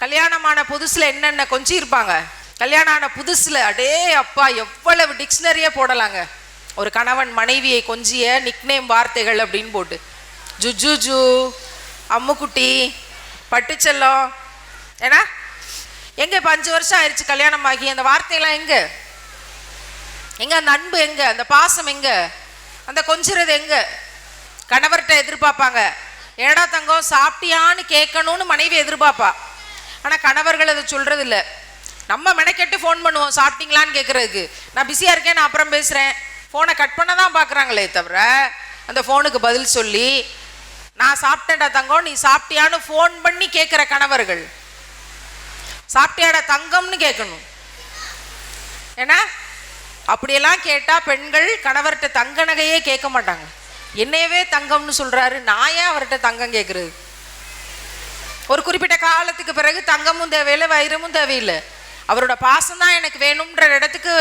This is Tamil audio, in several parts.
கல்யாணமான புதுசில் என்னென்ன கொஞ்சி இருப்பாங்க கல்யாணம் ஆன புதுசில் அடே அப்பா எவ்வளவு டிக்ஷனரியே போடலாங்க. ஒரு கணவன் மனைவியை கொஞ்சிய நிக்னேம் வார்த்தைகள் அப்படின்னு போட்டு. ஜுஜுஜு அம்முக்குட்டி பட்டுச்செல்லம். ஏன்னா எங்கே இப்போ அஞ்சு வருஷம் ஆயிடுச்சு கல்யாணம் ஆகி அந்த வார்த்தையெல்லாம் எங்க? எங்க அந்த அன்பு எங்க? அந்த பாசம் எங்க? அந்த கொஞ்சிறது எங்க? கணவர்கிட்ட எதிர்பார்ப்பாங்க. ஏடா தங்கம் சாப்பிட்டியான்னு கேட்கணும்னு மனைவி எதிர்பார்ப்பா. ஆனால் கணவர்கள் அதை சொல்கிறது இல்லை நம்ம மெனக்கெட்டு ஃபோன் பண்ணுவோம் சாப்பிட்டீங்களான்னு கேட்கறதுக்கு நான் பிஸியாக இருக்கேன் நான் அப்புறம் பேசுகிறேன் ஃபோனை கட் பண்ண தான் பார்க்குறாங்களே தவிர அந்த ஃபோனுக்கு பதில் சொல்லி நான் சாப்பிட்டேன்டா தங்கம் நீ சாப்பிட்டியான்னு ஃபோன் பண்ணி கேட்குற கணவர்கள். சாப்பிட்டியாடா தங்கம்னு கேட்கணும் ஏன்னா அப்படியெல்லாம் கேட்டால் பெண்கள் கணவர்கிட்ட தங்க நகையே கேட்க மாட்டாங்க. என்னையவே தங்கம்னு சொல்கிறாரு நான் ஏன் அவர்கிட்ட தங்கம் கேட்குறது ஒரு குறிப்பிட்ட காலத்துக்கு பிறகு தங்கமும் தேவையில்லை வைரமும் தேவையில்லை. அவரோட பாசம் தான் எனக்கு வேணும்ன்ற இடத்துக்கு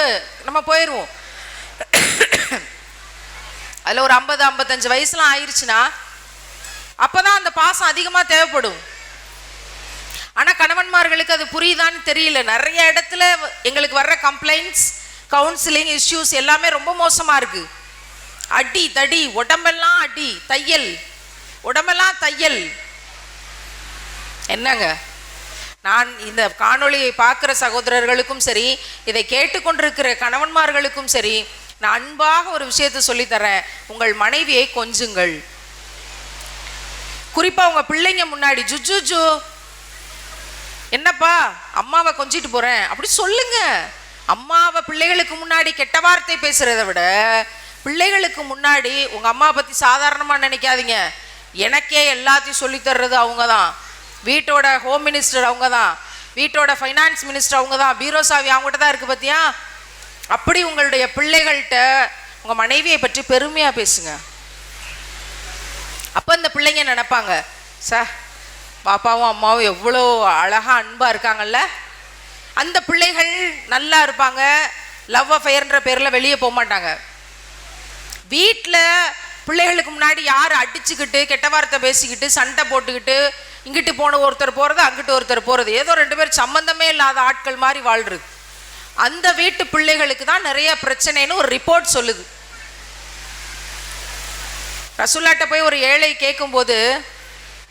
நம்ம போயிடுவோம் அதில் ஒரு ஐம்பது ஐம்பத்தஞ்சு வயசுலாம் ஆயிடுச்சுன்னா அப்பதான் அந்த பாசம் அதிகமாக தேவைப்படும். ஆனால் கணவன்மார்களுக்கு அது புரியுதான்னு தெரியல. நிறைய இடத்துல எங்களுக்கு வர்ற கம்ப்ளைண்ட்ஸ் கவுன்சிலிங் இஷ்யூஸ் எல்லாமே ரொம்ப மோசமாக இருக்கு. அடி தடி உடம்பெல்லாம் அடி தையல். உடம்பெல்லாம் தையல். என்னங்க? நான் இந்த காணொளியை பார்க்குற சகோதரர்களுக்கும் சரி இதை கேட்டுக்கொண்டிருக்கிற கணவன்மார்களுக்கும் சரி நான் அன்பாக ஒரு விஷயத்தை சொல்லித்தரேன். உங்கள் மனைவியை கொஞ்சுங்கள். குறிப்பாக உங்கள் பிள்ளைங்க முன்னாடி ஜுஜுஜு என்னப்பா அம்மாவை கொஞ்சிட்டு போகிறேன் அப்படி சொல்லுங்க. அம்மாவை பிள்ளைகளுக்கு முன்னாடி கெட்ட வார்த்தை பேசுகிறத விட பிள்ளைகளுக்கு முன்னாடி உங்கள் அம்மாவை பற்றி சாதாரணமாக நினைக்காதீங்க. எனக்கே எல்லாத்தையும் சொல்லித் தர்றது அவங்க தான் வீட்டோட ஹோம் மினிஸ்டர் அவங்க தான் வீட்டோட ஃபைனான்ஸ் மினிஸ்டர் அவங்க தான் பீரோ சாவி அவங்ககிட்ட தான் இருக்குது பார்த்தியா அப்படி உங்களுடைய பிள்ளைகள்கிட்ட உங்கள் மனைவியை பற்றி பெருமையாக பேசுங்க. அப்போ இந்த பிள்ளைங்க நினைப்பாங்க? சார் பாப்பாவும் அம்மாவும் எவ்வளோ அழகாக அன்பாக இருக்காங்கல்ல? அந்த பிள்ளைகள் நல்லா இருப்பாங்க. லவ் அஃபயர்ன்ற பேரில் வெளியே போக மாட்டாங்க. வீட்டில் பிள்ளைகளுக்கு முன்னாடி யார் அடிச்சுக்கிட்டு கெட்ட வார்த்தை பேசிக்கிட்டு சண்டை போட்டுக்கிட்டு இங்கிட்டு போன ஒருத்தர் போகிறது அங்கிட்டு ஒருத்தர் போகிறது ஏதோ ரெண்டு பேர் சம்மந்தமே இல்லாத ஆட்கள் மாதிரி வாழ்றது. அந்த வீட்டு பிள்ளைகளுக்கு தான் நிறைய பிரச்சனைன்னு ஒரு ரிப்போர்ட் சொல்லுது. ரசுல்லாட்ட போய் ஒரு ஏழை கேட்கும்போது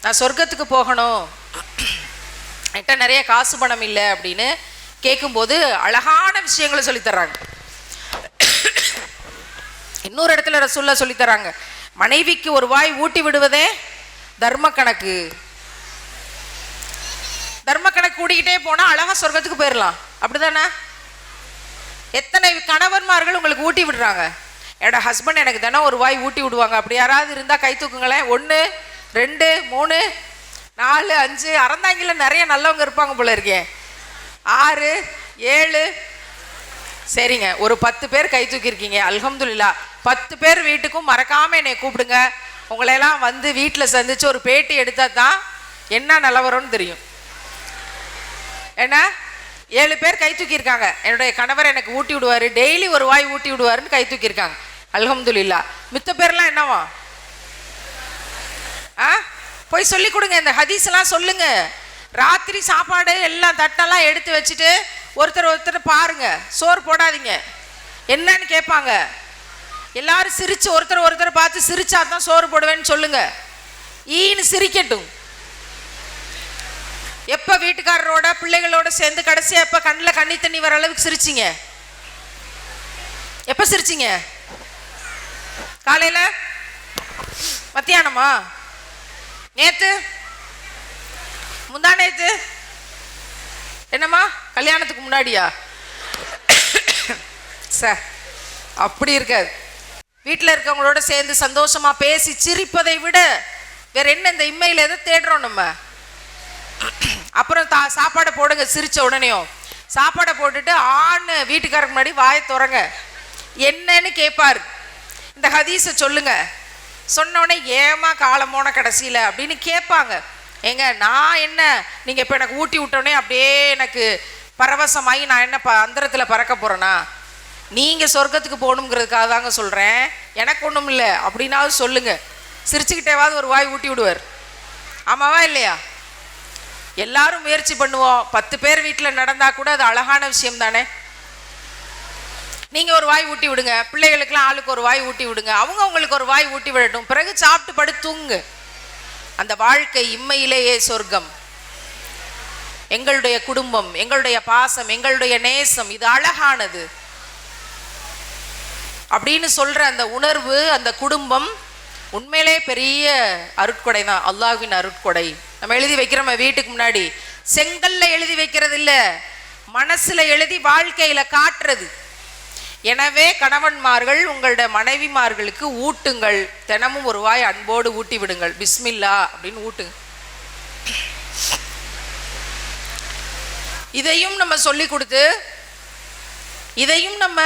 நான் சொர்க்கத்துக்கு போகணும். என்கிட்ட நிறைய காசு பணம் இல்லை அப்படின்னு கேட்கும்போது அழகான விஷயங்களை சொல்லித்தர்றாங்க இன்னொரு இடத்துல ரசுல்லா சொல்லித்தராங்க மனைவிக்கு ஒரு வாய் ஊட்டி விடுவதே தர்ம கணக்கு. தர்ம கணக்கு கூடிக்கிட்டே போனா அழகா சொர்க்கத்துக்கு போயிடலாம் அப்படிதானே? எத்தனை கணவன்மார்கள் உங்களுக்கு ஊட்டி விடுறாங்க? என்னோட ஹஸ்பண்ட் எனக்கு தினம் ஒரு வாய் ஊட்டி விடுவாங்க. அப்படி யாராவது இருந்தால் கை தூக்குங்களேன். ஒன்று ரெண்டு மூணு நாலு அஞ்சு அறந்தாங்கில நிறைய நல்லவங்க இருப்பாங்க போல இருக்கேன் ஆறு ஏழு. சரிங்க ஒரு பத்து பேர் கை தூக்கியிருக்கீங்க. அல்ஹம்துல்லா பத்து பேர் வீட்டுக்கும் மறக்காம என்னை கூப்பிடுங்க. உங்களையெல்லாம் வந்து வீட்டில் சந்திச்சு ஒரு பேட்டி எடுத்தா தான் என்ன நிலவரம்னு தெரியும். என்ன? ஏழு பேர் கை தூக்கியிருக்காங்க. என்னுடைய கணவர் எனக்கு ஊட்டி விடுவார். டெய்லி ஒரு வாய் ஊட்டி விடுவாருன்னு கை தூக்கியிருக்காங்க. அல்ஹம்துலில்லா. மித்த பேர்லாம் என்னவா? ஆ? போய் சொல்லி கொடுங்க. இந்த ஹதீஸ்லாம் சொல்லுங்க. ராத்திரி சாப்பாடு எல்லாம் தட்டெல்லாம் எடுத்து வச்சுட்டு ஒருத்தர் ஒருத்தர் பாருங்க. சோறு போடாதீங்க. என்னன்னு கேட்பாங்க. எல்லாரும் சிரிச்சு ஒருத்தர் ஒருத்தர் பார்த்து சிரிச்சா தான் சோறு போடுவேன்னு சொல்லுங்க. ஈன்னு சிரிக்கட்டும். எப்ப வீட்டுக்காரரோட பிள்ளைகளோட சேர்ந்து கடைசியா எப்ப கண்ணில் கண்ணி தண்ணி வர அளவுக்கு சிரிச்சிங்க? எப்ப சிரிச்சிங்க? காலையில? மத்தியானமா? நேத்து? முந்தா நேத்து? என்னம்மா? கல்யாணத்துக்கு முன்னாடியா? சார் அப்படி இருக்காது. வீட்டில் இருக்கவங்களோட சேர்ந்து சந்தோஷமா பேசி சிரிப்பதை விட வேற என்ன இந்த இம்மையில் எதை தேடுறோம் நம்ம? அப்புறம் தா சாப்பாடை போடுங்க சிரித்த உடனேயும். சாப்பாடை போட்டுட்டு ஆண் வீட்டுக்காரருக்கு முன்னாடி வாயை துறங்க. என்னன்னு கேட்பார் இந்த ஹதீஸை சொல்லுங்க. சொன்னோடனே ஏமா காலம் போன கடைசியில் அப்படின்னு கேட்பாங்க ஏங்க நான் என்ன நீங்கள் இப்போ எனக்கு ஊட்டி விட்டோடனே அப்படியே எனக்கு பரவசமாகி நான் என்ன ப அந்தரத்தில் பறக்க போகிறேன்னா நீங்கள் சொர்க்கத்துக்கு போகணுங்கிறதுக்காக தாங்க சொல்கிறேன் எனக்கு ஒன்றும் இல்லை அப்படின்னாவது சொல்லுங்கள் சிரிச்சுக்கிட்டேவாவது ஒரு வாய் ஊட்டி விடுவார். ஆமாவா இல்லையா? எல்லாரும் முயற்சி பண்ணுவோம். பத்து பேர் வீட்டில் நடந்தா கூட அது அழகான விஷயம் தானே நீங்க ஒரு வாய் ஊட்டி விடுங்க. பிள்ளைகளுக்கெல்லாம் ஆளுக்கு ஒரு வாய் ஊட்டி விடுங்க. அவங்க உங்களுக்கு ஒரு வாய் ஊட்டி விடட்டும். பிறகு சாப்பிட்டு படுத்து தூங்கு. அந்த வாழ்க்கை இம்மையிலேயே சொர்க்கம். எங்களுடைய குடும்பம் எங்களுடைய பாசம் எங்களுடைய நேசம் இது அழகானது. அப்படின்னு சொல்ற அந்த உணர்வு அந்த குடும்பம் உண்மையிலே பெரிய அருட்கொடை தான் அல்லாஹ்வின் அருட்கொடை. நம்ம எழுதி வைக்கிறோம் வீட்டுக்கு முன்னாடி. செங்கல்ல எழுதி வைக்கிறது இல்ல மனசுல எழுதி வாழ்க்கையில காட்டுறது. எனவே கணவன்மார்கள் உங்களுடைய மனைவிமார்களுக்கு ஊட்டுங்கள். தினமும் ஒரு வாய் அன்போடு ஊட்டி விடுங்கள். பிஸ்மில்லா அப்படின்னு ஊட்டுங்க இதையும் நம்ம சொல்லி கொடுத்து இதையும் நம்ம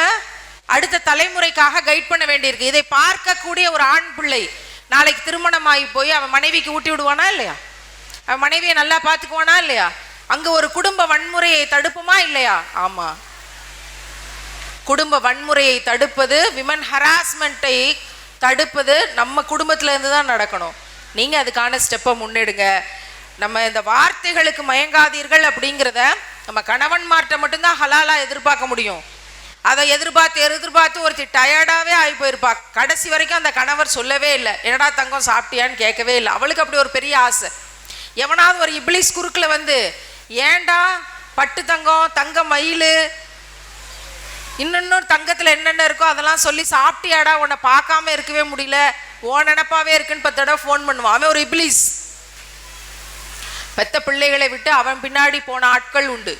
அடுத்த தலைமுறைக்காக கைட் பண்ண வேண்டியிருக்கு. இதை பார்க்கக்கூடிய ஒரு ஆண் பிள்ளை நாளைக்கு திருமணமாகி போய் அவன் மனைவிக்கு ஊட்டி விடுவானா இல்லையா? மனைவியை நல்லா பார்த்துக்குவானா இல்லையா? அங்க ஒரு குடும்ப வன்முறையை தடுப்புமா இல்லையா? ஆமா. குடும்ப வன்முறையை தடுப்பது விமன் ஹராஸ்மெண்ட்டை தடுப்பது நம்ம குடும்பத்துல இருந்து தான் நடக்கணும். நீங்க அதுக்கான ஸ்டெப்பை முன்னெடுங்க. நம்ம இந்த வார்த்தைகளுக்கு மயங்காதீர்கள் அப்படிங்கிறத நம்ம கணவன்மார்ட்ட மட்டும்தான் ஹலாலா எதிர்பார்க்க முடியும். அதை எதிர்பார்த்து எதிர்பார்த்து ஒருத்தி டயர்டாகவே ஆகி போயிருப்பா. கடைசி வரைக்கும் அந்த கணவர் சொல்லவே இல்லை. என்னடா தங்கம் சாப்பிட்டியான்னு கேட்கவே இல்லை. அவளுக்கு அப்படி ஒரு பெரிய ஆசை. எவனாவது ஒரு இப்ளிஸ் குறுக்கில் வந்து ஏன்டா பட்டு தங்கம் தங்க மயில் இன்னொன்னும் தங்கத்தில் என்னென்ன இருக்கோ அதெல்லாம் சொல்லி சாப்பிட்டியாடா உன்னை பார்க்காம இருக்கவே முடியல ஓ நினப்பாவே இருக்குன்னு பத்து தடவை ஃபோன் பண்ணுவான். அவன் ஒரு இப்ளீஸ் பெத்த பிள்ளைகளை விட்டு அவன் பின்னாடி போன ஆட்கள் உண்டு.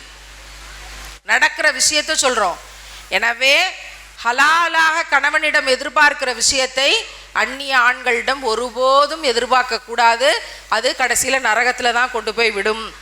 நடக்கிற விஷயத்த சொல்றோம். எனவே ஹலாலாக கணவனிடம் எதிர்பார்க்கிற விஷயத்தை அந்நிய ஆண்களிடம் ஒருபோதும் எதிர்பார்க்க கூடாது அது கடைசியில் நரகத்தில் தான் கொண்டு போய் விடும்.